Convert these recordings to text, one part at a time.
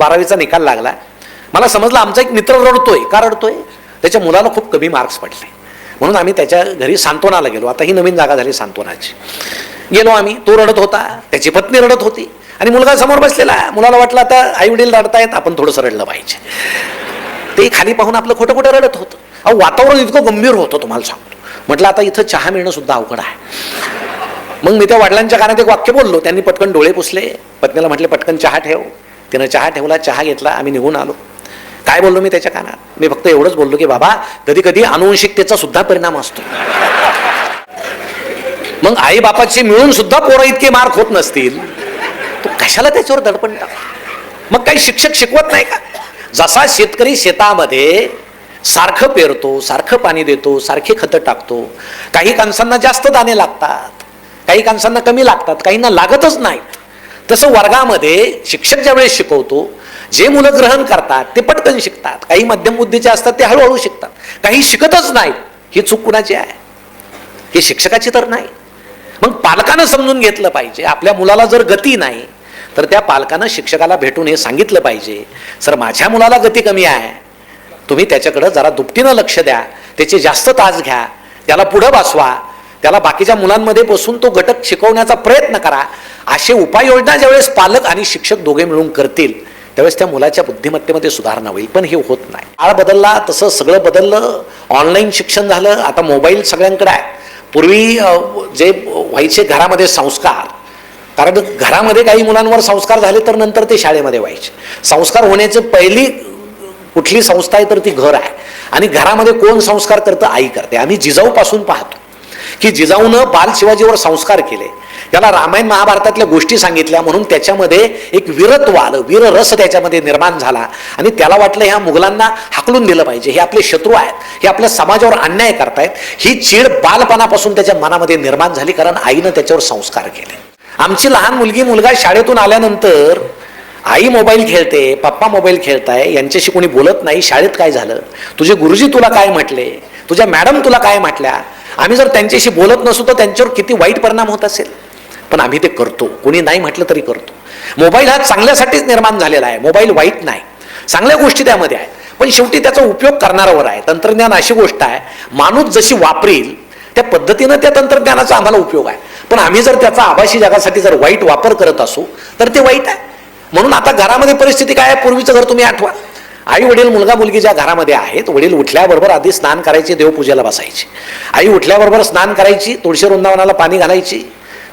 बारावीचा निकाल लागला. मला समजलं आमचा एक मित्र रडतोय. का रडतोय? त्याच्या मुलाला खूप कमी मार्क्स पडले. म्हणून आम्ही त्याच्या घरी सांत्वनाला गेलो. आता ही नवीन जागा झाली सांत्वनाची. गेलो आम्ही. तो रडत होता. त्याची पत्नी रडत होती. आणि मुलगा समोर बसलेला. मुलाला वाटलं आता आई वडील रडतायत आपण थोडंसं रडलं पाहिजे. ते खाली पाहून आपलं खोटं खोटं रडत होतं. अहो वातावरण इतकं गंभीर होतं तुम्हाला सांगतो. म्हटलं आता इथं चहा मिळणं सुद्धा अवघड आहे. मग मी त्या वडिलांच्या कानात एक वाक्य बोललो. त्यांनी पटकन डोळे पुसले. पत्नीला म्हटले पटकन चहा ठेव. तिनं चहा ठेवला चहा घेतला आम्ही निघून आलो. काय बोललो मी त्याच्या कानात? मी फक्त एवढंच बोललो की बाबा कधी कधी अनुवंशिकतेचा सुद्धा परिणाम असतो. मग आई बापाचे मिळून सुद्धा पोरं इतके मार्क होत नसतील. तो कशाला त्याच्यावर दडपण टाक मग काही शिक्षक शिकवत नाही का? जसा शेतकरी शेतामध्ये सारखं पेरतो सारखं पाणी देतो सारखे खतं टाकतो काही कणसांना जास्त दाणे लागतात काही कणसांना कमी लागतात काहींना लागतच नाहीत. तसं वर्गामध्ये शिक्षक ज्यावेळेस शिकवतो जे मुलं ग्रहण करतात ते पटकन शिकतात. काही मध्यम बुद्धीचे असतात ते हळूहळू शिकतात. काही शिकतच नाहीत ही चूक कुणाची आहे? ही शिक्षकाची तर नाही. मग पालकानं समजून घेतलं पाहिजे. आपल्या मुलाला जर गती नाही तर त्या पालकानं शिक्षकाला भेटून हे सांगितलं पाहिजे सर माझ्या मुलाला गती कमी आहे. तुम्ही त्याच्याकडं जरा दुपटीनं लक्ष द्या. त्याचे जास्त तास घ्या. त्याला पुढं बसवा. त्याला बाकीच्या मुलांमध्ये बसून तो घटक शिकवण्याचा प्रयत्न करा. असे उपाययोजना ज्यावेळेस पालक आणि शिक्षक दोघे मिळून करतील त्यावेळेस त्या मुलाच्या बुद्धिमत्तेमध्ये सुधारणा होईल. पण हे होत नाही. काळ बदलला तसं सगळं बदललं ऑनलाईन शिक्षण झालं आता मोबाईल सगळ्यांकडे आहे. पूर्वी जे व्हायचे घरामध्ये संस्कार कारण घरामध्ये काही मुलांवर संस्कार झाले तर नंतर ते शाळेमध्ये व्हायचे. संस्कार होण्याचे पहिली कुठली संस्था आहे तर ती घर आहे. आणि घरामध्ये कोण संस्कार करतं? आई करते. आम्ही जिजाऊपासून पाहतो. की जिजाऊनं बाल शिवाजीवर संस्कार केले. त्याला रामायण महाभारतातल्या गोष्टी सांगितल्या म्हणून त्याच्यामध्ये एक वीरत्व आलं वीररस त्याच्यामध्ये निर्माण झाला. आणि त्याला वाटलं ह्या मुघलांना हाकलून दिलं पाहिजे. हे आपले शत्रू आहेत. हे आपल्या समाजावर अन्याय करतायत. ही चीड बालपणापासून त्याच्या मनामध्ये निर्माण झाली कारण आईनं त्याच्यावर संस्कार केले. आमची लहान मुलगी मुलगा शाळेतून आल्यानंतर आई मोबाईल खेळते पप्पा मोबाईल खेळताय यांच्याशी कोणी बोलत नाही. शाळेत काय झालं? तुझे गुरुजी तुला काय म्हटले? तुझ्या मॅडम तुला काय म्हटल्या? आम्ही जर त्यांच्याशी बोलत नसू तर त्यांच्यावर किती वाईट परिणाम होत असेल. पण आम्ही ते करतो. कोणी नाही म्हटलं तरी करतो. मोबाईल हा चांगल्यासाठीच निर्माण झालेला आहे. मोबाईल वाईट नाही. चांगल्या गोष्टी त्यामध्ये आहेत पण शेवटी त्याचा उपयोग करणाऱ्यावर आहे. तंत्रज्ञान अशी गोष्ट आहे माणूस जशी वापरील त्या पद्धतीनं त्या तंत्रज्ञानाचा आम्हाला उपयोग आहे. पण आम्ही जर त्याचा आभासी जगासाठी जर वाईट वापर करत असू तर ते वाईट आहे. म्हणून आता घरामध्ये परिस्थिती काय आहे? पूर्वीचं घर तुम्ही आठवा. आई वडील मुलगा मुलगी ज्या घरामध्ये आहेत वडील उठल्याबरोबर आधी स्नान करायचे देवपूजेला बसायची. आई उठल्याबरोबर स्नान करायची तुळशी वृंदावनाला पाणी घालायची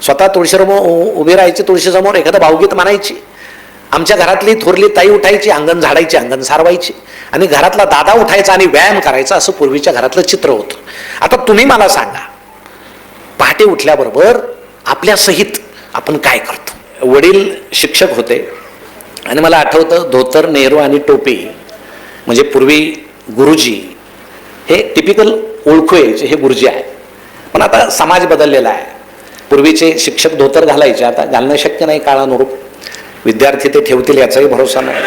स्वतः तुळशीसमोर उभी राहायची तुळशीसमोर एखादं भावगीत म्हणायची. आमच्या घरातली थोरली ताई उठायची अंगण झाडायची अंगण सारवायची. आणि घरातला दादा उठायचा आणि व्यायाम करायचा असं पूर्वीच्या घरातलं चित्र होतं. आता तुम्ही मला सांगा पहाटे उठल्याबरोबर आपल्या सहित आपण काय करतो? वडील शिक्षक होते. आणि मला आठवतं धोतर नेहरू आणि टोपी म्हणजे पूर्वी गुरुजी हे टिपिकल ओळखू हे गुरुजी आहे पण आता समाज बदललेला आहे. पूर्वीचे शिक्षक धोतर घालायचे आता घालणं शक्य नाही काळानुरूप. विद्यार्थी ते ठेवतील याचाही भरोसा नाही.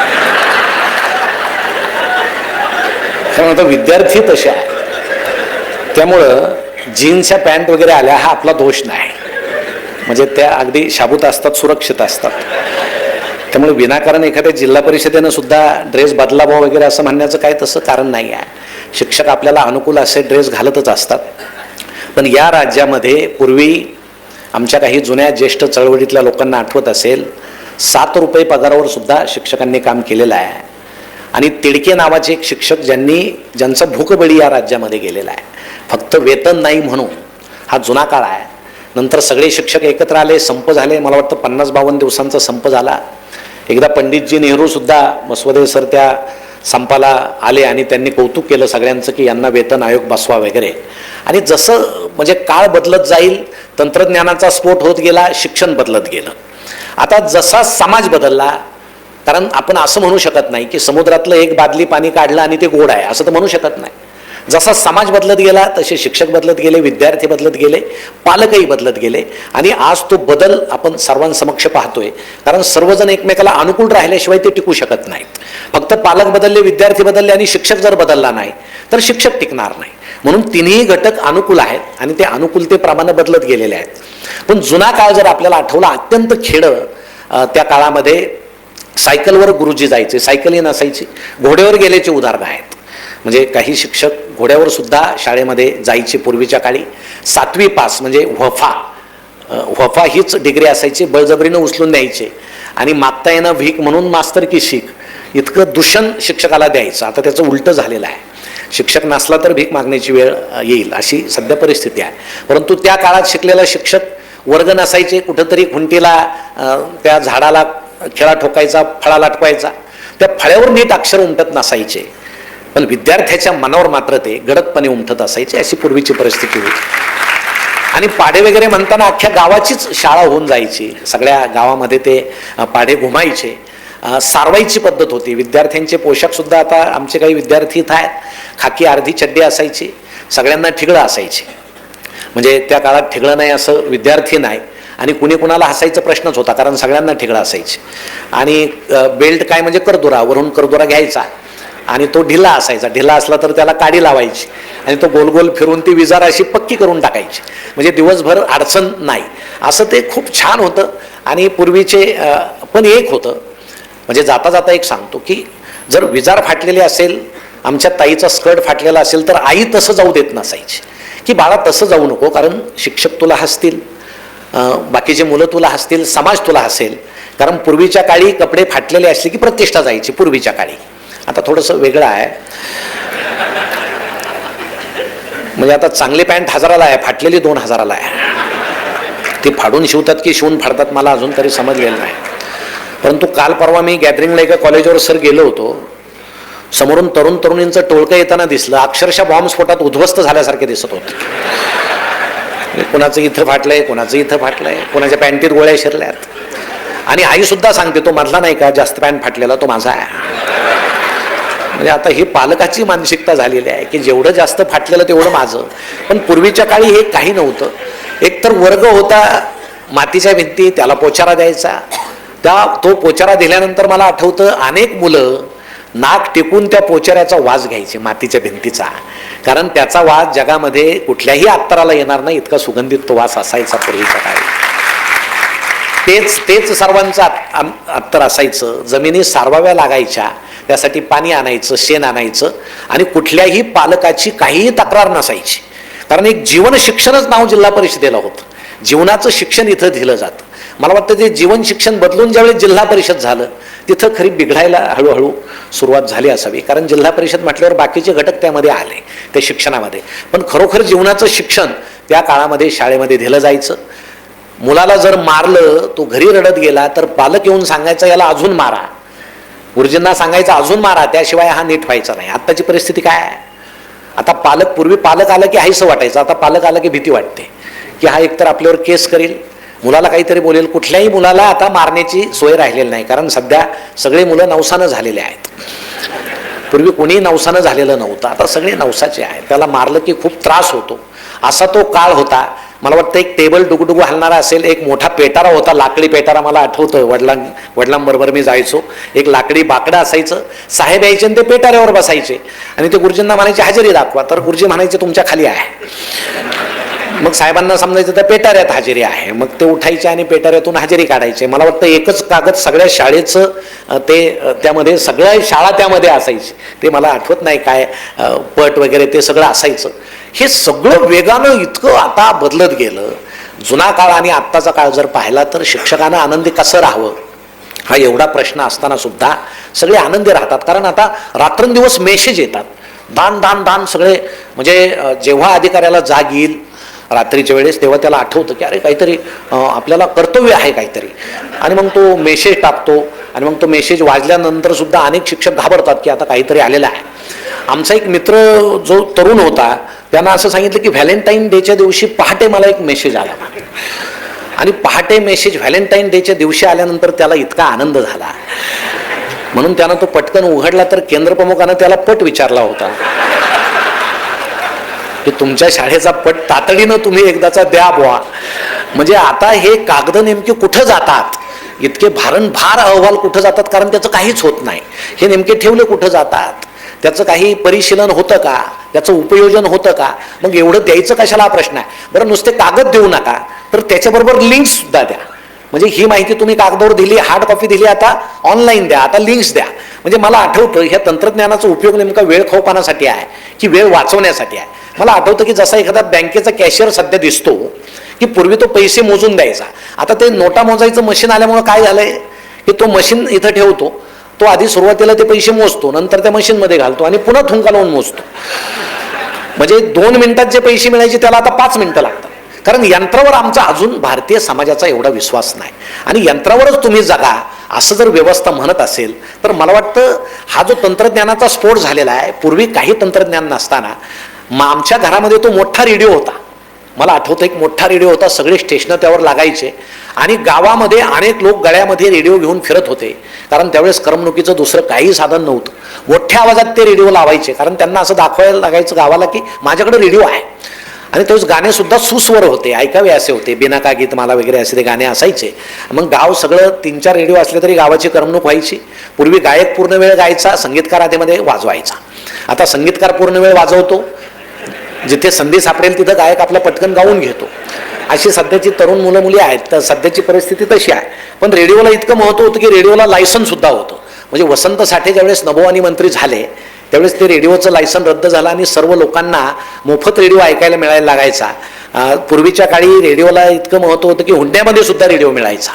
त्यामुळे आता विद्यार्थी तसे आहे त्यामुळं जीन्सच्या पॅन्ट वगैरे आल्या हा आपला दोष नाही. म्हणजे त्या अगदी शाबूत असतात सुरक्षित असतात. त्यामुळे विनाकारण एखाद्या जिल्हा परिषदेनं सुद्धा ड्रेस बदलावा वगैरे असं म्हणण्याचं काय तसं कारण नाही आहे शिक्षक आपल्याला अनुकूल असे ड्रेस घालतच असतात. पण या राज्यामध्ये पूर्वी आमच्या काही जुन्या ज्येष्ठ चळवळीतल्या लोकांना आठवत असेल सात रुपये पगारावर सुद्धा शिक्षकांनी काम केलेलं आहे. आणि तिडके नावाचे एक शिक्षक ज्यांनी ज्यांचा भूकबळी या राज्यामध्ये गेलेला आहे. फक्त वेतन नाही म्हणून हा जुना काळ आहे. नंतर सगळे शिक्षक एकत्र आले संप झाले मला वाटतं पन्नास बावन्न दिवसांचा संप झाला. एकदा पंडितजी नेहरूसुद्धा मसवदे सर त्या संपाला आले आणि त्यांनी कौतुक केलं सगळ्यांचं की यांना वेतन आयोग बसवा वगैरे. आणि जसं म्हणजे काळ बदलत जाईल तंत्रज्ञानाचा स्फोट होत गेला शिक्षण बदलत गेलं. आता जसा समाज बदलला कारण आपण असं म्हणू शकत नाही की समुद्रातलं एक बादली पाणी काढलं आणि ते गोड आहे असं तर म्हणू शकत नाही. जसा समाज बदलत गेला तसे शिक्षक बदलत गेले विद्यार्थी बदलत गेले पालकही बदलत गेले. आणि आज तो बदल आपण सर्वांसमक्ष पाहतोय. कारण सर्वजण एकमेकाला अनुकूल राहिल्याशिवाय ते टिकू शकत नाहीत. फक्त पालक बदलले विद्यार्थी बदलले आणि शिक्षक जर बदलला नाही तर शिक्षक टिकणार नाही. म्हणून तिन्ही घटक अनुकूल आहेत आणि ते अनुकूलतेप्रमाणे बदलत गेलेले आहेत. पण जुना काळ जर आपल्याला आठवला अत्यंत खेडं त्या काळामध्ये सायकलवर गुरुजी जायचे सायकलही नसायची घोड्यावर गेल्याचे उदाहरणं आहेत. म्हणजे काही शिक्षक घोड्यावर सुद्धा शाळेमध्ये जायचे पूर्वीच्या काळी. सातवी पास म्हणजे वफा. वफा हीच डिग्री असायची बळजबरीनं उचलून द्यायचे आणि मागता येणं भीक म्हणून मास्तर की शिक इतकं दूषण शिक्षकाला द्यायचं. आता त्याचं उलटं झालेलं आहे. शिक्षक नसला तर भीक मागण्याची वेळ येईल अशी सध्या परिस्थिती आहे. परंतु त्या काळात शिकलेला शिक्षक वर्ग नसायचे कुठंतरी खुंटीला त्या झाडाला खेळा ठोकायचा फळा लाटवायचा. त्या फळ्यावर नीट अक्षर उमटत नसायचे. पण विद्यार्थ्याच्या मनावर मात्र ते गडदपणे उमटत असायचे अशी पूर्वीची परिस्थिती होती. आणि पाढे वगैरे म्हणताना अख्ख्या गावाचीच शाळा होऊन जायची. सगळ्या गावामध्ये ते पाडे पाढे घुमायचे. सारवाईची सारवायची पद्धत होती. विद्यार्थ्यांचे पोशाख सुद्धा आता आमचे काही विद्यार्थी इथं आहेत. खाकी अर्धी चड्डी असायची. सगळ्यांना ठिगळं असायची. म्हणजे त्या काळात ठिगळं नाही असं विद्यार्थी नाही. आणि कुणी कुणाला हसायचा प्रश्नच होता कारण सगळ्यांना ठिगळं असायचे. आणि बेल्ट काय म्हणजे करदुरा वरून करदुरा घ्यायचा. आणि तो ढिला असायचा. ढिला असला तर त्याला काडी लावायची आणि तो गोल गोल फिरून ती विजार अशी पक्की करून टाकायची. म्हणजे दिवसभर अडचण नाही. असं ते खूप छान होतं आणि पूर्वीचे पण एक होतं. म्हणजे जाता जाता एक सांगतो की जर विजार फाटलेली असेल आमच्या ताईचा स्कर्ट फाटलेला असेल तर आई तसं जाऊ देत नसायची. की बाळा तसं जाऊ नको कारण शिक्षक तुला हसतील. बाकीचे मुलं तुला हसतील समाज तुला हसेल. कारण पूर्वीच्या काळी कपडे फाटलेले असले की प्रतिष्ठा जायची पूर्वीच्या काळी. आता थोडंसं वेगळं आहे. म्हणजे आता चांगली पॅन्ट हजाराला आहे फाटलेली दोन हजाराला आहे. ती फाडून शिवतात की शिवून फाडतात मला अजून तरी समजलेलं नाही. परंतु काल परवा मी गॅदरिंगला एका कॉलेजवर सर गेलो होतो. समोरून तरुण तरुणींचं टोळकं येताना दिसलं. अक्षरशः बॉम्बस्फोटात उद्ध्वस्त झाल्यासारखे दिसत होते. म्हणजे कोणाचं इथं फाटलंय कोणाचं इथं फाटलंय कोणाच्या पॅन्टीत गोळ्या शिरल्यात. आणि आई सुद्धा सांगते तो मधला नाही का? जास्त पॅन्ट फाटलेला तो माझा आहे. म्हणजे आता ही पालकाची मानसिकता झालेली आहे की जेवढं जास्त फाटलेलं तेवढं माझं. पण पूर्वीच्या काळी हे काही नव्हतं. एक तर वर्ग होता मातीच्या भिंती त्याला पोचारा द्यायचा. त्या तो पोचारा दिल्यानंतर मला आठवतं अनेक मुलं नाक टेकून त्या पोचाऱ्याचा वास घ्यायचे मातीच्या भिंतीचा. कारण त्याचा वास जगामध्ये कुठल्याही अत्तराला येणार नाही इतका सुगंधित तो वास असायचा पूर्वीच्या काळी. तेच तेच सर्वांचं अत्तर असायचं. जमिनी सारवाव्या लागायच्या. त्यासाठी पाणी आणायचं शेण आणायचं आणि कुठल्याही पालकाची काहीही तक्रार नसायची. कारण एक जीवन शिक्षणच नाव जिल्हा परिषदेला होतं. जीवनाचं शिक्षण इथं दिलं जातं. मला वाटतं ते जीवन शिक्षण बदलून ज्यावेळी जिल्हा परिषद झालं तिथं खरी बिघडायला हळूहळू सुरुवात झाली असावी. कारण जिल्हा परिषद म्हटल्यावर बाकीचे घटक त्यामध्ये आले त्या शिक्षणामध्ये. पण खरोखर जीवनाचं शिक्षण त्या काळामध्ये शाळेमध्ये दिलं जायचं. मुलाला जर मारलं तो घरी रडत गेला तर पालक येऊन सांगायचं याला अजून मारा. गुरुजींना सांगायचं अजून मारा त्याशिवाय हा नीट व्हायचा नाही. आत्ताची परिस्थिती काय आहे? आता पालक पूर्वी पालक आला की हायसं वाटायचं आता पालक आला की भीती वाटते. की हा एकतर आपल्यावर केस करेल मुलाला काहीतरी बोलेल कुठल्याही मुलाला आता मारण्याची सोय राहिलेली नाही कारण सध्या सगळे मुलं नवसानं झालेले आहेत. पूर्वी कोणी नवसानं झालेलं नव्हतं आता सगळे नवसाचे आहेत. त्याला मारलं की खूप त्रास होतो. असा तो काळ होता मला वाटतं एक टेबल डुगडुगू हलणारा असेल एक मोठा पेटारा होता लाकडी पेटारा मला आठवतोय वडिलां वडिलांबरोबर मी जायचो. एक लाकडी बाकडं असायचं साहेब यायचे आणि ते पेटाऱ्यावर बसायचे. आणि ते गुरुजींना म्हणायचे हजेरी दाखवा. तर गुरुजी म्हणायचे तुमच्या खाली आहे. मग साहेबांना समजायचं तर पेटाऱ्यात हजेरी आहे. मग ते उठायचे आणि पेटाऱ्यातून हजेरी काढायचे. मला वाटतं एकच कागद सगळ्या शाळेचं ते त्यामध्ये सगळ्या शाळा त्यामध्ये असायची. ते मला आठवत नाही काय पट वगैरे ते सगळं असायचं. हे सगळं वेगानं इतकं आता बदलत गेलं. जुना काळ आणि आत्ताचा काळ जर पाहिला तर शिक्षकांना आनंदी कसं राहावं? हा एवढा प्रश्न असताना सुद्धा सगळे आनंदी राहतात. कारण आता रात्रंदिवस मेसेज येतात. दान दान दान सगळे म्हणजे जेव्हा अधिकाऱ्याला जाग येईल रात्रीच्या वेळेस तेव्हा त्याला आठवतं की अरे काहीतरी आपल्याला कर्तव्य आहे काहीतरी. आणि मग तो मेसेज टाकतो आणि मग तो मेसेज वाजल्यानंतर सुद्धा अनेक शिक्षक घाबरतात की आता काहीतरी आलेलं आहे. आमचा एक मित्र जो तरुण होता त्यांना असं सांगितलं की व्हॅलेंटाईन डेच्या दिवशी पहाटे मला एक मेसेज आला. आणि पहाटे मेसेज व्हॅलेंटाईन डेच्या दिवशी आल्यानंतर त्याला इतका आनंद झाला. म्हणून त्यानं तो पटकन उघडला तर केंद्रप्रमुखानं त्याला पट विचारला होता. की तुमच्या शाळेचा पट तातडीनं तुम्ही एकदाचा द्या बुवा. म्हणजे आता हे कागद नेमके कुठं जातात? इतके भारंभार अहवाल कुठं जातात? कारण त्याचं काहीच होत नाही. हे नेमके ठेवले कुठं जातात? त्याचं काही परिशीलन होतं का? त्याचं उपयोजन होतं का? मग एवढं द्यायचं कशाला हा प्रश्न आहे? बरं नुसते कागद देऊ नका. तर त्याच्याबरोबर लिंक सुद्धा द्या. म्हणजे ही माहिती तुम्ही कागदावर दिली हार्ड कॉपी दिली आता ऑनलाईन द्या आता लिंक्स द्या. म्हणजे मला आठवतं ह्या तंत्रज्ञानाचा उपयोग नेमका वेळ खाऊपणासाठी आहे की वेळ वाचवण्यासाठी आहे. मला आठवतं की जसा एखादा बँकेचा कॅशियर सध्या दिसतो की पूर्वी तो पैसे मोजून द्यायचा. आता ते नोटा मोजायचं मशीन आल्यामुळं काय झालंय की तो मशीन इथं ठेवतो तो आधी सुरुवातीला ते पैसे मोजतो नंतर त्या मशीनमध्ये घालतो आणि पुन्हा थुंका लावून मोजतो. म्हणजे दोन मिनिटात जे पैसे मिळायचे त्याला आता पाच मिनिटं लागतात. कारण यंत्रावर आमचा अजून भारतीय समाजाचा एवढा विश्वास नाही. आणि यंत्रावरच तुम्ही जगा असं जर व्यवस्था म्हणत असेल तर मला वाटतं हा जो तंत्रज्ञानाचा स्फोट झालेला आहे पूर्वी काही तंत्रज्ञान नसताना मग आमच्या घरामध्ये तो मोठा रेडिओ होता. मला आठवतं एक मोठा रेडिओ होता सगळे स्टेशनं त्यावर लागायचे. आणि गावामध्ये अनेक लोक गळ्यामध्ये रेडिओ घेऊन फिरत होते. कारण त्यावेळेस करमणुकीचं दुसरं काही साधन नव्हतं. मोठ्या आवाजात ते रेडिओ लावायचे. कारण त्यांना असं दाखवायला लागायचं गावाला की माझ्याकडे रेडिओ आहे. आणि तेच गाणेसुद्धा सुस्वर होते. ऐकावे असे होते. बिनाका गीत मला वगैरे असे ते गाणे असायचे. मग गाव सगळं तीन चार रेडिओ असले तरी गावाची करमणूक व्हायची. पूर्वी गायक पूर्ण वेळ गायचा संगीतकार आधीमध्ये वाजवायचा. आता संगीतकार पूर्ण वेळ वाजवतो. जिथे संधी सापडेल तिथं गायक आपला पटकन गाऊन घेतो. अशी सध्याची तरुण मुलं मुली आहेत. तर सध्याची परिस्थिती तशी आहे. पण रेडिओला इतकं महत्त्व होतं की रेडिओला लायसनसुद्धा होतं. म्हणजे वसंत साठे ज्यावेळेस नभोवाणी मंत्री झाले त्यावेळेस ते रेडिओचं लायसन रद्द झालं आणि सर्व लोकांना मोफत रेडिओ ऐकायला मिळायला लागायचा. पूर्वीच्या काळी रेडिओला इतकं महत्त्व होतं की हुंड्यामध्ये सुद्धा रेडिओ मिळायचा.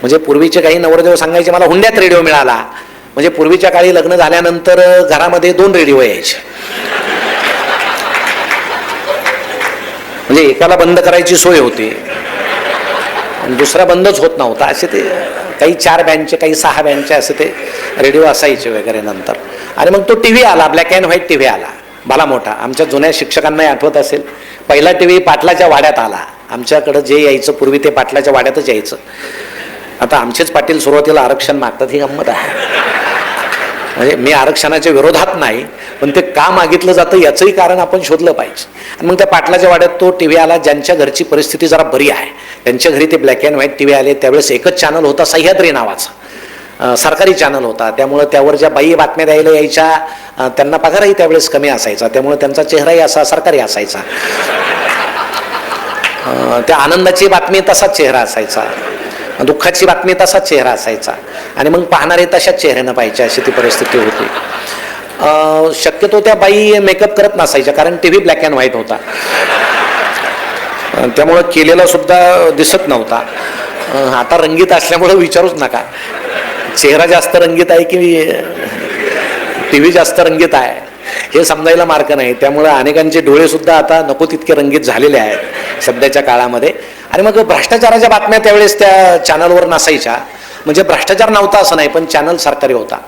म्हणजे पूर्वीचे काही नवरदेव सांगायचे मला हुंड्यात रेडिओ मिळाला. म्हणजे पूर्वीच्या काळी लग्न झाल्यानंतर घरामध्ये दोन रेडिओ यायचे. म्हणजे एकाला बंद करायची सोय होती. आणि दुसरा बंदच होत नव्हता. असे ते काही चार बँडचे काही सहा बँडचे असे ते रेडिओ असायचे वगैरे नंतर. आणि मग तो टी व्ही आला black and white T V आला भला मोठा. आमच्या जुन्या शिक्षकांनाही आठवत असेल. पहिला टी व्ही पाटलाच्या वाड्यात आला. आमच्याकडं जे यायचं पूर्वी ते पाटलाच्या वाड्यातच यायचं. आता आमचेच पाटील सुरुवातीला आरक्षण मागतात ही गंमत आहे. म्हणजे मी आरक्षणाच्या विरोधात नाही पण ते का मागितलं जातं याचंही कारण आपण शोधलं पाहिजे. आणि मग त्या पाटलाच्या वाड्यात तो टी व्ही आला ज्यांच्या घरची परिस्थिती जरा बरी आहे. त्यांच्या घरी ते black and white T V आले त्यावेळेस एकच चॅनल होता सह्याद्री नावाचा. सरकारी चॅनल होता. त्यामुळं त्यावर ज्या बाई बातम्या द्यायला यायच्या त्यांना पगारही त्यावेळेस कमी असायचा. त्यामुळे त्यांचा चेहराही असा सरकारी असायचा. त्या आनंदाची बातमी तसाच चेहरा असायचा. दुःखाची बातमी तसा चेहरा असायचा. आणि मग पाहणारे तशाच चेहऱ्यानं पाहिजे अशी ती परिस्थिती होती. शक्यतो त्या बाई मेकअप करत नसायच्या कारण T V black and white होता. त्यामुळं केलेला सुद्धा दिसत नव्हता. आता रंगीत असल्यामुळं विचारूच नका. चेहरा जास्त रंगीत आहे की टी व्ही जास्त रंगीत आहे? हे समजायला मार्ग नाही. त्यामुळं अनेकांचे डोळे सुद्धा आता नको तितके रंगीत झालेले आहेत सध्याच्या काळामध्ये. आणि मग भ्रष्टाचाराच्या बातम्या त्यावेळेस त्या चॅनलवर नसायच्या. म्हणजे भ्रष्टाचार नव्हता असं नाही पण चॅनल सरकारी होता.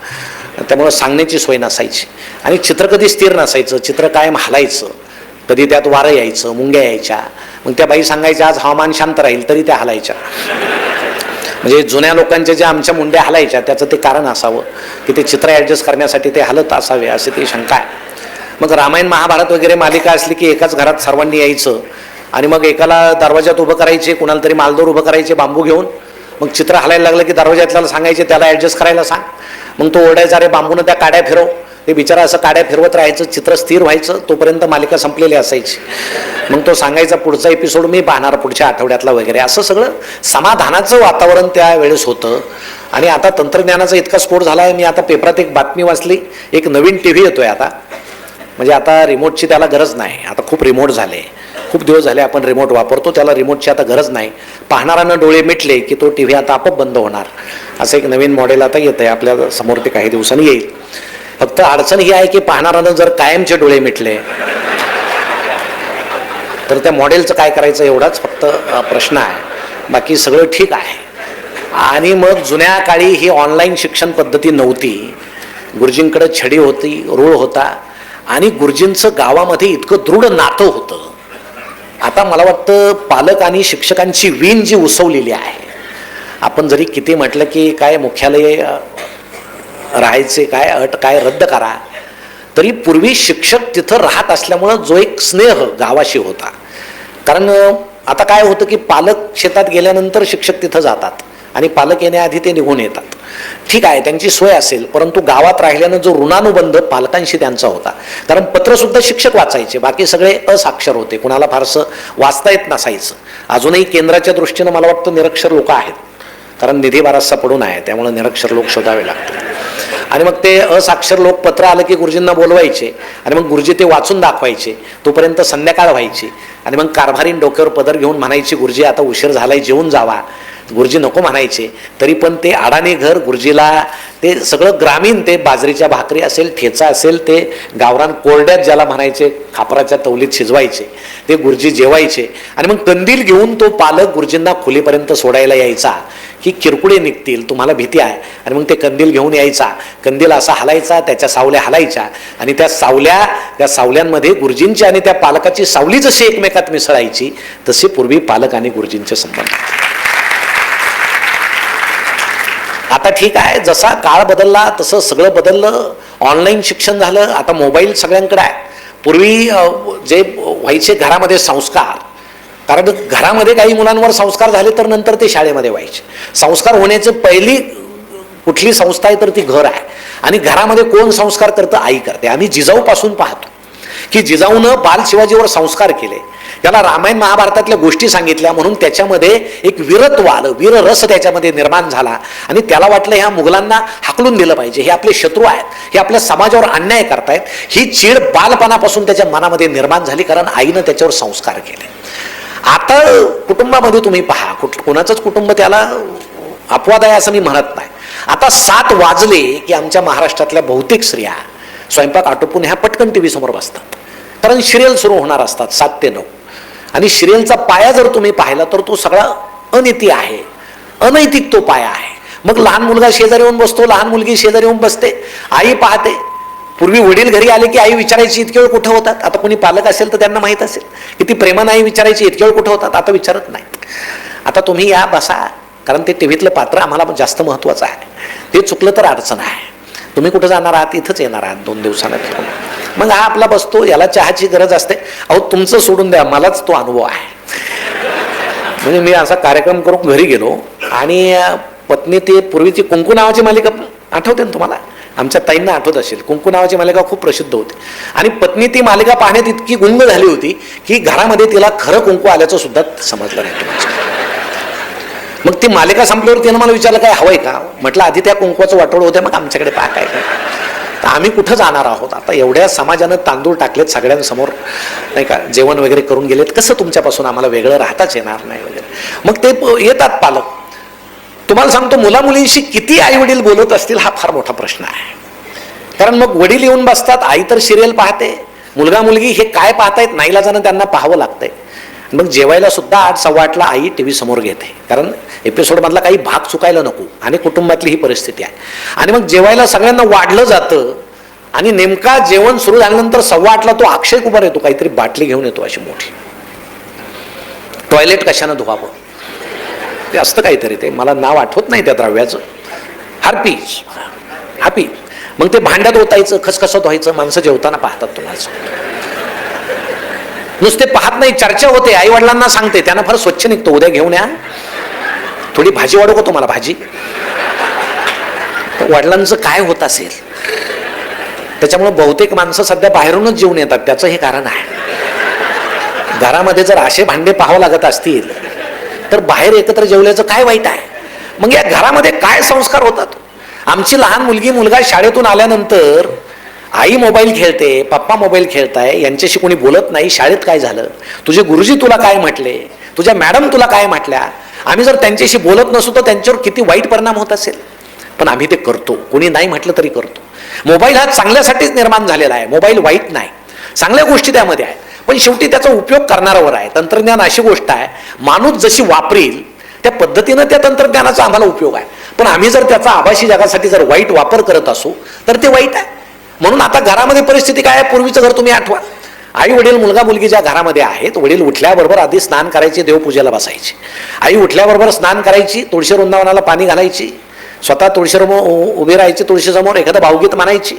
त्यामुळं सांगण्याची सोय नसायची. आणि चित्र कधी स्थिर नसायचं चित्र कायम हलायचं. कधी त्यात वारं यायचं मुंग्या यायच्या. मग त्या बाई सांगायच्या आज हवामान शांत राहील तरी त्या हलायच्या. म्हणजे जुन्या लोकांच्या ज्या आमच्या मुंड्या हलायच्या त्याचं ते कारण असावं. की ते चित्र ॲडजस्ट करण्यासाठी ते हलत असावे असे ती शंका आहे. मग रामायण महाभारत वगैरे मालिका असली की एकाच घरात सर्वांनी यायचं आणि मग एकाला दरवाजात उभं करायचे कुणाला तरी मालदोर उभं करायचे बांबू घेऊन. मग चित्र हलायला लागलं की दरवाजातल्याला सांगायचे त्याला ॲडजस्ट करायला सांग. मग तो ओढायचा रे बांबूनं त्या काड्या फिरव. ते बिचारा असं काड्या फिरवत राहायचं चित्र स्थिर व्हायचं तोपर्यंत मालिका संपलेली असायची. मग तो सांगायचा पुढचा एपिसोड मी पाहणार पुढच्या आठवड्यातला वगैरे. असं सगळं समाधानाचं वातावरण त्या वेळेस होतं. आणि आता तंत्रज्ञानाचा इतका स्फोट झाला आहे मी आता पेपरात एक बातमी वाचली एक नवीन टी व्ही येतोय आता. म्हणजे आता रिमोटची त्याला गरज नाही. आता खूप रिमोट झाले. खूप दिवस झाले आपण रिमोट वापरतो त्याला रिमोटची आता गरज नाही. पाहणाऱ्यांना डोळे मिटले की तो टी व्ही आता आपोआप बंद होणार. असं एक नवीन मॉडेल आता येत आहे आपल्यासमोर ते काही दिवसांनी येईल. फक्त अडचण ही आहे की पाहणाऱ्यानं जर कायमचे डोळे मिटले तर त्या मॉडेलचं काय करायचं एवढाच फक्त प्रश्न आहे. बाकी सगळं ठीक आहे. आणि मग जुन्या काळी ही ऑनलाईन शिक्षण पद्धती नव्हती. गुरुजींकडे छडी होती रूळ होता. आणि गुरुजींचं गावामध्ये इतकं दृढ नातं होतं. आता मला वाटतं पालक आणि शिक्षकांची वीण जी उसवलेली आहे. आपण जरी किती म्हटलं की काय मुख्यालय राहायचे काय अट काय रद्द करा. तरी पूर्वी शिक्षक तिथं राहत असल्यामुळं जो एक स्नेह गावाशी होता. कारण आता काय होतं की पालक शेतात गेल्यानंतर शिक्षक तिथं जातात आणि पालक येण्याआधी ते निघून येतात. ठीक आहे त्यांची सोय असेल परंतु गावात राहिल्यानं जो ऋणानुबंध पालकांशी त्यांचा होता. कारण पत्रसुद्धा शिक्षक वाचायचे बाकी सगळे असाक्षर होते. कुणाला फारसं वाचता येत नसायचं. अजूनही केंद्राच्या दृष्टीनं मला वाटतं निरक्षर लोक आहेत. कारण निधी बराचसा पडून आहे त्यामुळे निरक्षर लोक शोधावे लागतात. आणि मग ते असाक्षर लोक पत्र आलं की गुरुजींना बोलवायचे. आणि मग गुरुजी ते वाचून दाखवायचे. तोपर्यंत संध्याकाळ व्हायची. आणि मग कारभारीन डोक्यावर पदर घेऊन म्हणायची गुरुजी आता उशीर झालाय जेवून जावा. गुरुजी नको म्हणायचे. तरी पण ते अडाणी घर गुरुजीला ते सगळं ग्रामीण ते बाजरीच्या भाकरी असेल ठेचा असेल ते गावरान कोरड्यात ज्याला म्हणायचे खापराच्या तवलीत शिजवायचे. ते गुरुजी जेवायचे. आणि मग कंदील घेऊन तो पालक गुरुजींना खोलीपर्यंत सोडायला यायचा की किरकुडे निघतील तुम्हाला भीती आहे. आणि मग ते कंदील घेऊन यायचा. कंदील असा हलायचा त्याच्या सावल्या हलायच्या. आणि त्या सावल्या त्या सावल्यांमध्ये गुरुजींची आणि त्या पालकाची सावली जशी एकमेकात मिसळायची तसे पूर्वी पालक आणि गुरुजींचे संबंध. आता ठीक आहे जसा काळ बदलला तसं सगळं बदललं ऑनलाईन शिक्षण झालं आता मोबाईल सगळ्यांकडे आहे. पूर्वी जे व्हायचे घरामध्ये संस्कार कारण घरामध्ये काही मुलांवर संस्कार झाले तर नंतर ते शाळेमध्ये व्हायचे. संस्कार होण्याचे पहिली कुठली संस्था आहे तर ती घर आहे. आणि घरामध्ये कोण संस्कार करतं? आई करते. आम्ही जिजाऊपासून पाहतो. की जिजाऊनं बाल शिवाजीवर संस्कार केले. त्याला रामायण महाभारतातल्या गोष्टी सांगितल्या. म्हणून त्याच्यामध्ये एक वीरत्व आलं वीररस त्याच्यामध्ये निर्माण झाला. आणि त्याला वाटलं ह्या मुघलांना हाकलून दिलं पाहिजे. हे आपले शत्रू आहेत. हे आपल्या समाजावर अन्याय करतायत. ही चीड बालपणापासून त्याच्या मनामध्ये निर्माण झाली कारण आईनं त्याच्यावर संस्कार केले. आता कुटुंबामध्ये तुम्ही पहा. कुठ कोणाचंच कुटुंब त्याला अपवाद आहे असं मी म्हणत नाही. आता सात वाजले की आमच्या महाराष्ट्रातल्या बहुतेक स्त्रिया स्वयंपाक आटोपून ह्या पटकन टी व्ही समोर बसतात. कारण सिरियल सुरू होणार असतात सात ते नऊ. आणि सिरियलचा पाया जर तुम्ही पाहिला तर तो सगळा अनिती आहे. अनैतिक तो पाया आहे. मग लहान मुलगा शेजारी येऊन बसतो लहान मुलगी शेजारी येऊन बसते आई पाहते. पूर्वी वडील घरी आले की आई विचारायची इतके वेळ कुठं होतात? आता कोणी पालक असेल तर त्यांना माहीत असेल. की ती प्रेमानं आई विचारायची इतके वेळ कुठं होतात? आता विचारत नाहीत. आता तुम्ही या बसा. कारण ते टीव्हीतलं पात्र आम्हाला जास्त महत्त्वाचं आहे. ते चुकलं तर अडचण आहे. तुम्ही कुठं जाणार आहात? इथंच येणार आहात दोन दिवसानं फिरून. मग हा आपला बसतो याला चहाची गरज असते. अहो तुमचं सोडून द्या मलाच तो अनुभव आहे. म्हणजे मी असा कार्यक्रम करून घरी गेलो आणि पत्नी ते पूर्वीची कुंकू नावाची मालिका आठवते ना तुम्हाला? आमच्या ताईंना आठवत असेल कुंकू नावाची मालिका खूप प्रसिद्ध होती. आणि पत्नी ती मालिका पाहण्यात इतकी गुंग झाली होती की घरामध्ये तिला खरं कुंकू आल्याचं सुद्धा समजलं नाही. मग ती मालिका संपल्यावर तिनं मला विचारलं काय हवंय का? म्हटलं आधी त्या कुंकवाचं वाटोळ होते मग आमच्याकडे पाक आहे काय. तर आम्ही कुठं जाणार आहोत? आता एवढ्या समाजानं तांदूळ टाकलेत सगळ्यांसमोर नाही का? जेवण वगैरे करून गेलेत. कसं तुमच्यापासून आम्हाला वेगळं राहताच येणार नाही वगैरे? मग ते प- येतात पालक. तुम्हाला सांगतो मुला मुलींशी किती आई वडील बोलत असतील हा फार मोठा प्रश्न आहे. कारण मग वडील येऊन बसतात आई तर सिरियल पाहते. मुलगा मुलगी हे काय पाहतायत नाईलाजानं त्यांना पाहावं लागतंय. मग जेवायला सुद्धा आठ सव्वा आठला आई टी व्ही समोर घेते. कारण एपिसोडमधला काही भाग चुकायला नको. आणि कुटुंबातली ही परिस्थिती आहे. आणि मग जेवायला सगळ्यांना वाढलं जातं. आणि नेमका जेवण सुरू झाल्यानंतर सव्वा आठला तो अक्षय कुमार येतो. काहीतरी बाटली घेऊन येतो अशी मोठी. टॉयलेट कशानं धुवावं? ते असतं काहीतरी ते. मला नाव आठवत नाही त्या द्रव्याचं. हार्पी हापी मग ते भांड्यात ओतायचं खसखसत व्हायचं माणसं जेवताना पाहतात तुम्हाला नुसते पाहत नाही चर्चा होते. आई वडिलांना सांगते त्यांना फार स्वच्छ निघतो. उद्या घेऊन या. थोडी भाजी वाढवतो तुम्हाला भाजी? वडिलांचं काय होत असेल? त्याच्यामुळे बहुतेक माणसं सध्या बाहेरूनच जेवून येतात. त्याचं हे कारण आहे. घरामध्ये जर असे भांडे पाहावं लागत असतील तर बाहेर एकत्र जेवल्याचं काय वाईट आहे? मग या घरामध्ये काय संस्कार होतात? आमची लहान मुलगी मुलगा शाळेतून आल्यानंतर आई मोबाईल खेळते पप्पा मोबाईल खेळताय यांच्याशी कोणी बोलत नाही शाळेत काय झालं? तुझे गुरुजी तुला काय म्हटले? तुझ्या मॅडम तुला काय म्हटल्या? आम्ही जर त्यांच्याशी बोलत नसू तर त्यांच्यावर किती वाईट परिणाम होत असेल? पण आम्ही ते करतो. कोणी नाही म्हटलं तरी करतो. मोबाईल हा चांगल्यासाठीच निर्माण झालेला आहे. मोबाईल वाईट नाही. चांगल्या गोष्टी त्यामध्ये आहेत. पण शेवटी त्याचा उपयोग करणाऱ्यावर आहे. तंत्रज्ञान अशी गोष्ट आहे माणूस जशी वापरील त्या पद्धतीनं त्या तंत्रज्ञानाचा आम्हाला उपयोग आहे. पण आम्ही जर त्याचा आभासी जगासाठी जर वाईट वापर करत असू तर ते वाईट आहे. म्हणून आता घरामध्ये परिस्थिती काय आहे? पूर्वीचं घर तुम्ही आठवा. आई वडील मुलगा मुलगी ज्या घरामध्ये आहेत वडील उठल्याबरोबर आधी स्नान करायचे देवपूजेला बसायचे. आई उठल्याबरोबर स्नान करायची तुळशी वृंदावनाला पाणी घालायची स्वतः तुळशीसमोर उ- उभी राहायची तुळशीसमोर एखादं भावगीत म्हणायची.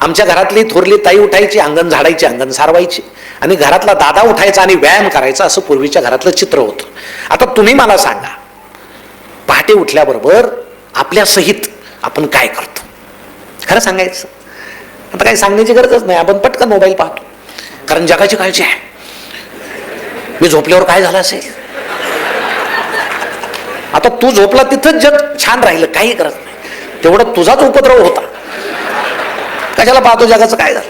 आमच्या घरातली थोरली ताई उठायची अंगण झाडायची अंगण सारवायची. आणि घरातला दादा उठायचा आणि व्यायाम करायचा असं पूर्वीच्या घरातलं चित्र होतं. आता तुम्ही मला सांगा पहाटे उठल्याबरोबर आपल्या सहित आपण काय करतो? खरं सांगायचं. आता काही सांगण्याची गरजच नाही. आपण पटकन मोबाईल पाहतो. कारण जगाची काळजी आहे. मी झोपल्यावर काय झालं असेल? आता तू झोपला तिथंच जग छान राहिलं. काही करत नाही. तेवढा तुझाच उपद्रव होता. कशाला पाहतो जगाचं काय झालं?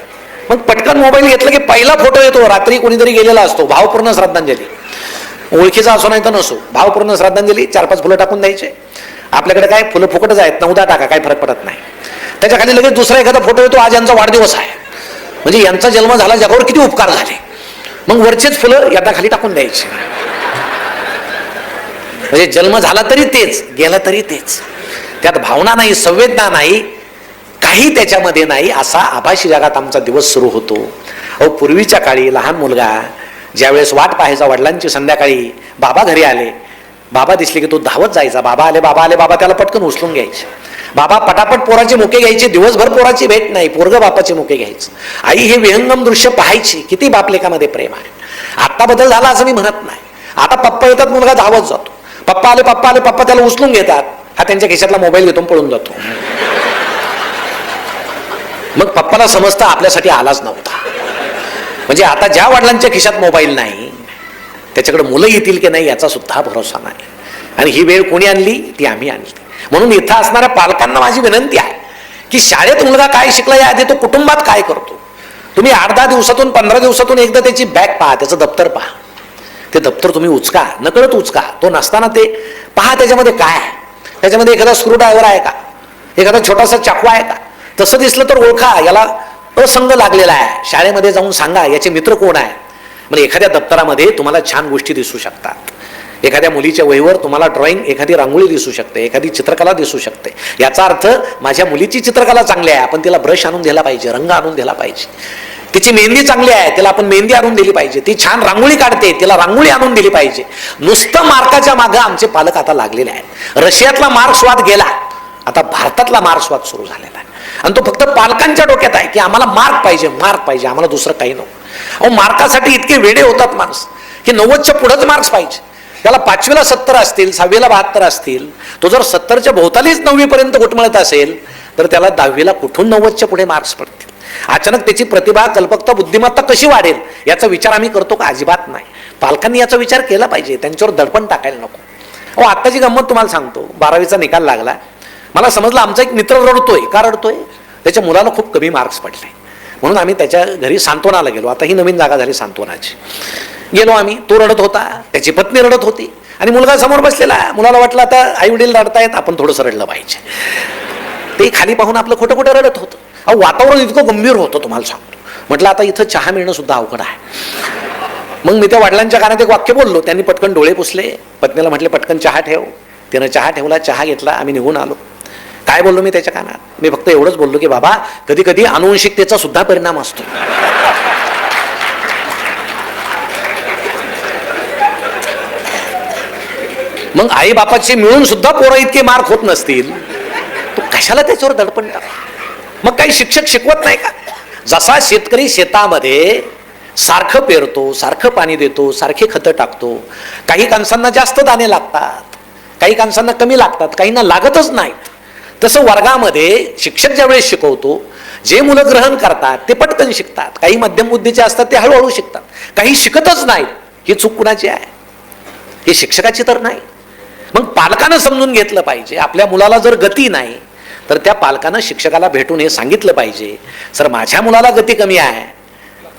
मग पटकन मोबाईल घेतलं की पहिला फोटो येतो. रात्री कोणीतरी गेलेला असतो. भावपूर्ण श्रद्धांजली. ओळखीचा असो नाही तर नसो. भावपूर्ण श्रद्धांजली चार पाच फुलं टाकून द्यायचे. आपल्याकडे काय फुलं फुकटच आहेत. नऊदा टाका. काही फरक पडत नाही. त्याच्याखाली लगेच दुसरा एखादा फोटो येतो. आज यांचा वाढदिवस आहे. म्हणजे यांचा जन्म झाला जगावर किती उपकार झाले. मग वरचेच फुलं यांना खाली टाकून द्यायचे. म्हणजे जन्म झाला तरी तेच गेला तरी तेच. त्यात भावना नाही संवेदना नाही काही त्याच्यामध्ये नाही. असा आभासी जगात आमचा दिवस सुरू होतो. अहो पूर्वीच्या काळी लहान मुलगा ज्यावेळेस वाट पाहायचा वडिलांची संध्याकाळी बाबा घरी आले. बाबा दिसले की तो धावत जायचा. बाबा आले बाबा आले बाबा त्याला पटकन उचलून घ्यायचे. बाबा पटापट पोराचे मुके घ्यायचे दिवसभर पोराची भेट नाही पोरग बापाचे मुके घ्यायचं. आई हे विहंगम दृश्य पाहायची किती बापलेखामध्ये प्रेम आहे. आता बदल झाला असं मी म्हणत नाही. आता पप्पा येतात मुलगा धावत जातो. पप्पा आले पप्पा आले पप्पा त्याला उचलून घेतात. हा त्यांच्या खिशातला मोबाईल घेतो पळून जातो. मग पप्पाला समजतं आपल्यासाठी आलाच नव्हता. म्हणजे आता ज्या वडिलांच्या खिशात मोबाईल नाही त्याच्याकडे मुलं येतील की नाही याचा सुद्धा भरोसा नाही. आणि ही वेळ कोणी आणली? ती आम्ही आणली. म्हणून इथं असणाऱ्या पालकांना माझी विनंती आहे की शाळेत मुलगा काय शिकला याआधी तो कुटुंबात काय करतो? तुम्ही आठ दहा दिवसातून पंधरा दिवसातून एकदा त्याची बॅग पहा त्याचं दप्तर पहा. ते दप्तर तुम्ही उचका नकळत उचका. तो नसताना ते पहा त्याच्यामध्ये काय आहे. त्याच्यामध्ये एखादा स्क्रूड्रायव्हर आहे का? एखादा छोटासा चाकू आहे का? तसं दिसलं तर ओळखा याला असंग लागलेला आहे. शाळेमध्ये जाऊन सांगा याचे मित्र कोण आहे? म्हणजे एखाद्या दप्तरामध्ये तुम्हाला छान गोष्टी दिसू शकतात. एखाद्या मुलीच्या वहीवर तुम्हाला ड्रॉइंग एखादी रांगोळी दिसू शकते एखादी चित्रकला दिसू शकते. याचा अर्थ माझ्या मुलीची चित्रकला चांगली आहे आपण तिला ब्रश आणून दिला पाहिजे रंग आणून दिला पाहिजे. तिची मेहंदी चांगली आहे तिला आपण मेहंदी आणून दिली पाहिजे. ती छान रांगोळी काढते तिला रांगोळी आणून दिली पाहिजे. नुसतं मार्काच्या मागं आमचे पालक आता लागलेले आहेत. रशियातला मार्क्सवाद गेला आता भारतातला मार्क्सवाद सुरू झालेला आहे. आणि तो फक्त पालकांच्या डोक्यात आहे की आम्हाला मार्क पाहिजे मार्क पाहिजे आम्हाला दुसरं काही नको. अहो मार्कासाठी इतके वेडे होतात माणूस की नव्वदच्या पुढंच मार्क्स पाहिजे. त्याला पाचवीला सत्तर असतील सहावीला बहात्तर असतील तो जर सत्तरच्या भोवतालीच नववीपर्यंत घुटमळत असेल तर त्याला दहावीला कुठून नव्वदच्या पुढे मार्क्स पडतील? अचानक त्याची प्रतिभा कल्पकता बुद्धिमत्ता कशी वाढेल? याचा विचार आम्ही करतो का? अजिबात नाही. पालकांनी याचा विचार केला पाहिजे. त्यांच्यावर दडपण टाकायला नको. अहो आत्ताची गंमत तुम्हाला सांगतो. बारावीचा निकाल लागला. मला समजलं आमचा एक मित्र रडतोय. का रडतोय? त्याच्या मुलाला खूप कमी मार्क्स पडले. म्हणून आम्ही त्याच्या घरी सांत्वनाला गेलो. आता ही नवीन जागा झाली सांत्वनाची. गेलो आम्ही तो रडत होता त्याची पत्नी रडत होती आणि मुलगा समोर बसलेला मुलाला वाटलं आता आई वडील रडतायत आपण थोडंसं रडलं पाहिजे. ते खाली पाहून आपलं खोटं खोटं रडत होतं. अहो वातावरण इतकं गंभीर होतं तुम्हाला सांगतो. म्हटलं आता इथं चहा मिळणं सुद्धा अवघड आहे. मग मी त्या वडिलांच्या कानात एक वाक्य बोललो. त्यांनी पटकन डोळे पुसले. पत्नीला म्हटले पटकन चहा ठेव. तिनं चहा ठेवला चहा घेतला आम्ही निघून आलो. काय बोललो मी त्याच्या कानात? मी फक्त एवढंच बोललो की बाबा कधी कधी अनुवंशिकतेचा सुद्धा परिणाम असतो. मग आई बापाचे मिळून सुद्धा पोरं इतके मार्क होत नसतील. तो कशाला त्याच्यावर दडपण टाका मग काही शिक्षक शिकवत नाही का? जसा शेतकरी शेतामध्ये सारखं पेरतो सारखं पाणी देतो सारखे खतं टाकतो काही कांसांना जास्त दाणे लागतात काही कांसांना कमी लागतात काहींना लागतच नाहीत तसं वर्गामध्ये शिक्षक ज्यावेळेस शिकवतो जे मुलं ग्रहण करतात ते पटकन शिकतात. काही मध्यम बुद्धीचे असतात ते हळूहळू शिकतात. काही शिकतच नाहीत. ही चूक कुणाची आहे? ही शिक्षकाची तर नाही. मग पालकानं समजून घेतलं पाहिजे. आपल्या मुलाला जर गती नाही तर त्या पालकानं शिक्षकाला भेटून हे सांगितलं पाहिजे. सर माझ्या मुलाला गती कमी आहे.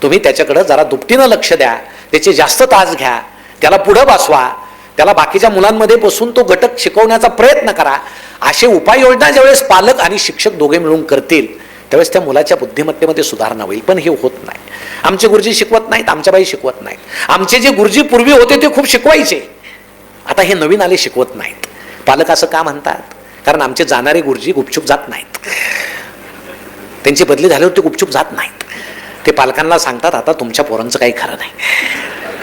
तुम्ही त्याच्याकडं जरा दुपटीनं लक्ष द्या. त्याचे जास्त तास घ्या. त्याला पुढं बसवा. त्याला बाकीच्या मुलांमध्ये बसून तो घटक शिकवण्याचा प्रयत्न करा. असे उपाययोजना ज्यावेळेस पालक आणि शिक्षक दोघे मिळून करतील त्यावेळेस त्या मुलाच्या बुद्धिमत्तेमध्ये सुधारणा होईल. पण हे होत नाही. आमचे गुरुजी शिकवत नाहीत आमच्या बाई शिकवत नाहीत. आमचे जे गुरुजी पूर्वी होते ते खूप शिकवायचे. आता हे नवीन आले शिकवत नाहीत. पालक असं का म्हणतात? कारण आमचे जाणारे गुरुजी गुपचूप जात नाहीत. त्यांची बदली झाल्यावर ते गुपचूप जात नाहीत. ते पालकांना सांगतात आता तुमच्या पोरांचं काही खरं नाही.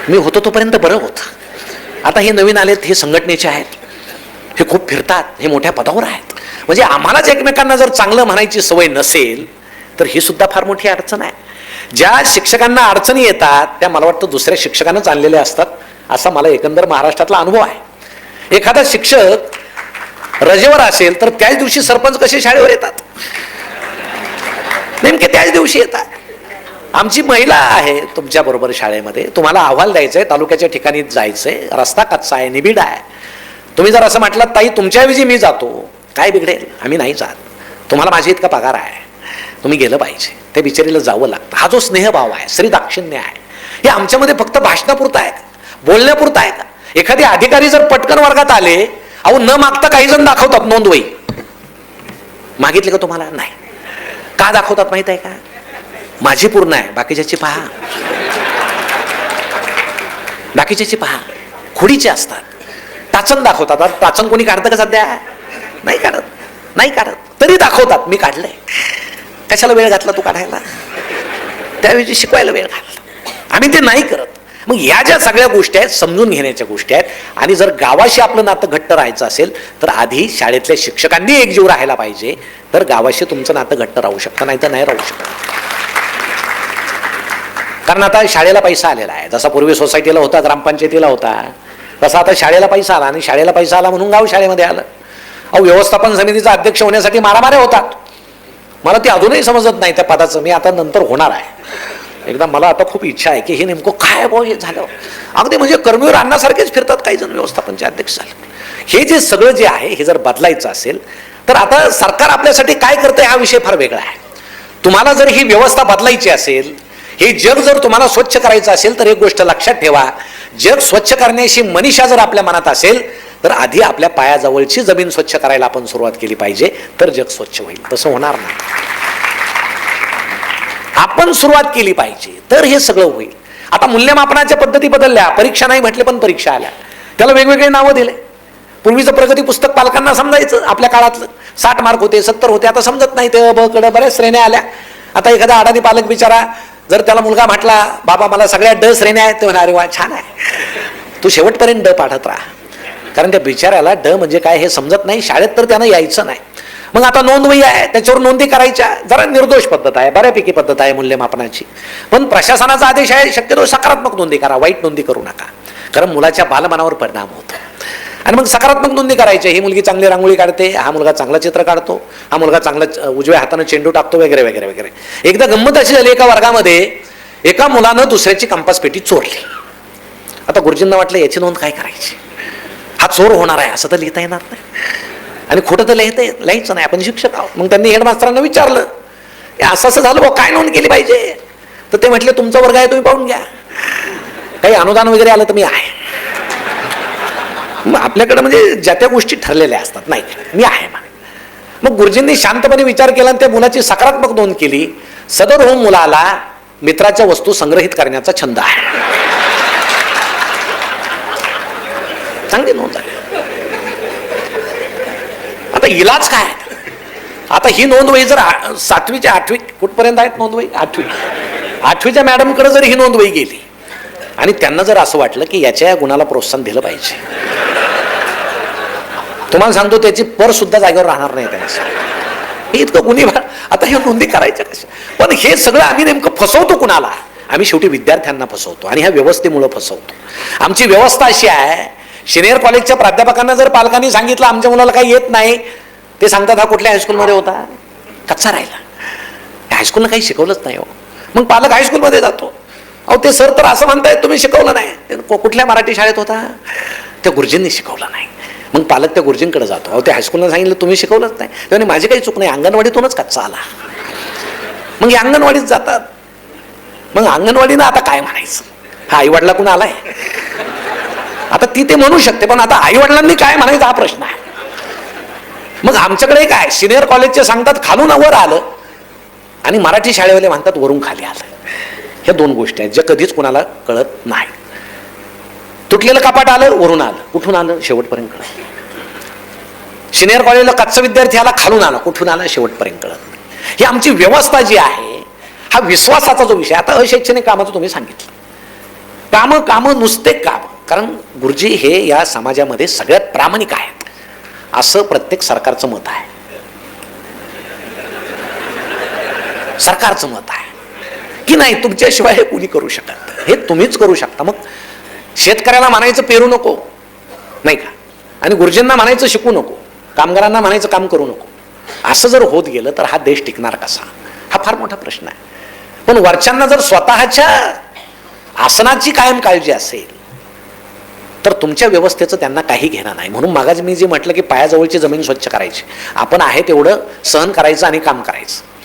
मी होतो तोपर्यंत बरं होतं. आता हे नवीन आलेत हे संघटनेचे आहेत. हे खूप फिरतात हे मोठ्या पदावर आहेत. म्हणजे आम्हालाच एकमेकांना जर चांगलं म्हणायची सवय नसेल तर ही सुद्धा फार मोठी अडचण आहे. ज्या शिक्षकांना अडचणी येतात त्या मला वाटतं दुसऱ्या शिक्षकांनाच आणलेल्या असतात. असा मला एकंदर महाराष्ट्रातला अनुभव आहे. एखादा शिक्षक रजेवर असेल तर त्याच दिवशी सरपंच कसे शाळेवर येतात? नेमके त्याच दिवशी येतात. आमची महिला आहे तुमच्याबरोबर शाळेमध्ये. तुम्हाला अहवाल द्यायचा आहे तालुक्याच्या ठिकाणी जायचंय. रस्ता कच्चा आहे निबिड आहे. तुम्ही जर असं म्हटलं ताई तुमच्याऐवजी मी जातो. काय बिघडेल? आम्ही नाही जात. तुम्हाला माझी इतका पगार आहे. तुम्ही गेलं पाहिजे. त्या बिचारीला जावं लागतं. हा जो स्नेहभाव आहे श्री दाक्षिण्य आहे हे आमच्यामध्ये फक्त भाषणापुरता आहे. बोलण्यापुरता आहे का? एखादे अधिकारी जर पटकन वर्गात आले अहो न मागता काही जण दाखवतात नोंदवही मागितले का तुम्हाला? नाही. का दाखवतात माहीत आहे का? माझी पूर्ण आहे. बाकीच्याची पहा. बाकीच्याची पहा. खुडीचे असतात. टाचन दाखवतात. आता टाचन कोणी काढतं का सध्या? नाही काढत. नाही काढत. तरी दाखवतात. मी काढलंय. कशाला वेळ घातला तू काढायला? त्याऐवजी शिकवायला वेळ घातला. आम्ही ते नाही करत. मग या ज्या सगळ्या गोष्टी आहेत समजून घेण्याच्या गोष्टी आहेत आणि जर गावाशी आपलं नातं घट्ट राहायचं असेल तर आधी शाळेतल्या शिक्षकांनी एकजीव राहायला पाहिजे. तर गावाशी तुमचं नातं घट्ट राहू शकतं नाही तर नाही राहू शकत. कारण आता शाळेला पैसा आलेला आहे. जसा पूर्वी सोसायटीला होता ग्रामपंचायतीला होता. तसा आता शाळेला पैसा आला आणि शाळेला पैसा आला म्हणून गाव शाळेमध्ये आलं. अहो व्यवस्थापन समितीचा अध्यक्ष होण्यासाठी मारामाऱ्या होतात. मला ते अजूनही समजत नाही त्या पदाचं. मी आता नंतर होणार आहे. एकदा मला आता खूप इच्छा आहे की हे नेमकं काय भाऊ हे झालं. अगदी म्हणजे कर्मीवर अन्नासारखेच फिरतात काही जण व्यवस्थापनचे अध्यक्ष झाले. हे जे सगळं जे आहे हे जर बदलायचं असेल तर आता सरकार आपल्यासाठी काय करतंय हा विषय फार वेगळा आहे. तुम्हाला जर ही व्यवस्था बदलायची असेल हे जग जर तुम्हाला स्वच्छ करायचं असेल तर एक गोष्ट लक्षात ठेवा. जग स्वच्छ करण्याची मनीषा जर आपल्या मनात असेल तर आधी आपल्या पायाजवळची जमीन स्वच्छ करायला आपण सुरुवात केली पाहिजे तर जग स्वच्छ होईल. तसं होणार नाही. आपण सुरुवात केली पाहिजे तर हे सगळं होईल. आता मूल्यमापनाच्या पद्धती बदलल्या परीक्षा नाही म्हटले पण परीक्षा आल्या. त्याला वेगवेगळे नावं दिले. पूर्वीचं प्रगती पुस्तक पालकांना समजायचं आपल्या काळातलं. साठ मार्क होते सत्तर होते आता समजत नाही ते ब बऱ्याच श्रेण्या आल्या. आता एखादा अडाणी पालक बिचारा जर त्याला मुलगा म्हटला बाबा मला सगळ्या ड श्रेण्या आहेत ते म्हणा अरे वा छान आहे. तू शेवटपर्यंत ड पाठत राहा. कारण त्या बिचाऱ्याला ड म्हणजे काय हे समजत नाही शाळेत तर त्यानं यायचं नाही. मग आता नोंदवही आहे त्याच्यावर नोंदी करायच्या. जरा निर्दोष पद्धत आहे बऱ्यापैकी पद्धत आहे मूल्यमापनाची. पण प्रशासनाचा आदेश आहे शक्यतो सकारात्मक नोंदी करा वाईट नोंदी करू नका. कारण मुलाच्या बालमनावर परिणाम होतो. आणि मग सकारात्मक नोंदी करायची ही मुलगी चांगली रांगोळी काढते हा मुलगा चांगलं चित्र काढतो हा मुलगा चांगला उजव्या हाताने चेंडू टाकतो वगैरे वगैरे वगैरे. एकदा गंमत अशी झाली एका वर्गामध्ये एका मुलानं दुसऱ्याची कंपास पेटी चोरली. आता गुरुजींना वाटलं याची नोंद काय करायची? हा चोर होणार आहे असं तर लिहिता येणार नाही. आणि खोटं तर लिहिता लिहायचं नाही. आपण शिक्षक आहोत. मग त्यांनी हेडमास्तरांना विचारलं. असं असं झालं भाऊ काय नोंद केली पाहिजे? तर ते म्हटले तुमचा वर्ग आहे तुम्ही पाहून घ्या. काही अनुदान वगैरे आलं तर मी आहे. मग आपल्याकडे म्हणजे ज्या त्या गोष्टी ठरलेल्या असतात. नाही मी आहे मग गुरुजींनी शांतपणे विचार केला आणि त्या मुलाची सकारात्मक नोंद केली. सदर होऊन मुलाला मित्राच्या वस्तू संग्रहित करण्याचा छंद आहे. चांगली नोंद आहे. आता इलाज काय आता ही नोंदवही जर सातवीच्या आठवी कुठपर्यंत आहेत नोंदवही आठवी. आठवीच्या मॅडमकडे जर ही नोंदवही गेली आणि त्यांना जर असं वाटलं की याच्या या गुणाला प्रोत्साहन दिलं पाहिजे. तुम्हाला सांगतो त्याची पर सुद्धा जागेवर राहणार नाही त्यांचं हे इतकं गुन्हे आता ह्या नोंदी करायच्या कशा? पण हे सगळं आम्ही नेमकं फसवतो कुणाला? आम्ही शेवटी विद्यार्थ्यांना फसवतो आणि ह्या व्यवस्थेमुळं फसवतो. आमची व्यवस्था अशी आहे सिनियर कॉलेजच्या प्राध्यापकांना जर पालकांनी सांगितलं आमच्या मुलाला काही येत नाही ते सांगतात हा कुठल्या हायस्कूलमध्ये होता? कच्चा राहिला. हायस्कूलला काही शिकवलंच नाही हो. मग पालक हायस्कूलमध्ये जातो. अहो ते सर तर असं म्हणतायत तुम्ही शिकवलं नाही. कुठल्या मराठी शाळेत होता? त्या गुरुजींनी शिकवलं नाही. मग पालक त्या गुरुजींकडे जातो. अहो ते हायस्कूलला सांगितलं तुम्ही शिकवलंच नाही. तेव्हा माझी काही चूक नाही अंगणवाडीतूनच कच्चा आला. मग हे अंगणवाडीत जातात. मग अंगणवाडीनं आता काय म्हणायचं? हा आई कुणा आलाय. आता ती ते म्हणू शकते पण आता आई वडिलांनी काय म्हणायचा हा प्रश्न आहे. मग आमच्याकडे काय सिनियर कॉलेजचे सांगतात खालून वर आलं. आणि मराठी शाळेवाले म्हणतात वरून खाली आलं. ह्या दोन गोष्टी आहेत ज्या कधीच कुणाला कळत नाही. तुटलेलं कपाट आलं वरून आलं. कुठून आलं? शेवटपर्यंत कळत सिनियर कॉलेजला कच्चा विद्यार्थी आला खालून आला. कुठून आला? शेवटपर्यंत कळत ही आमची व्यवस्था जी आहे हा विश्वासाचा जो विषय आता अशैक्षणिक कामाचं तुम्ही सांगितलं. कामं कामं नुसते काम. कारण गुरुजी हे या समाजामध्ये सगळ्यात प्रामाणिक आहेत. असं प्रत्येक सरकारचं मत आहे. सरकारचं मत आहे. की नाही तुमच्याशिवाय हे कुणी करू शकत? हे तुम्हीच करू शकता. मग शेतकऱ्याला म्हणायचं पेरू नको. नाही का? आणि गुरुजींना म्हणायचं शिकू नको. कामगारांना म्हणायचं काम करू नको. असं जर होत गेलं तर हा देश टिकणार कसा? हा फार मोठा प्रश्न आहे. पण वरच्यांना जर स्वतःच्या आसनाची कायम काळजी असेल तर तुमच्या व्यवस्थेचं त्यांना काही घेणं नाही. म्हणून मागास मी जे म्हटलं की पायाजवळची जमीन स्वच्छ करायची. आपण आहे तेवढं सहन करायचं आणि काम करायचं.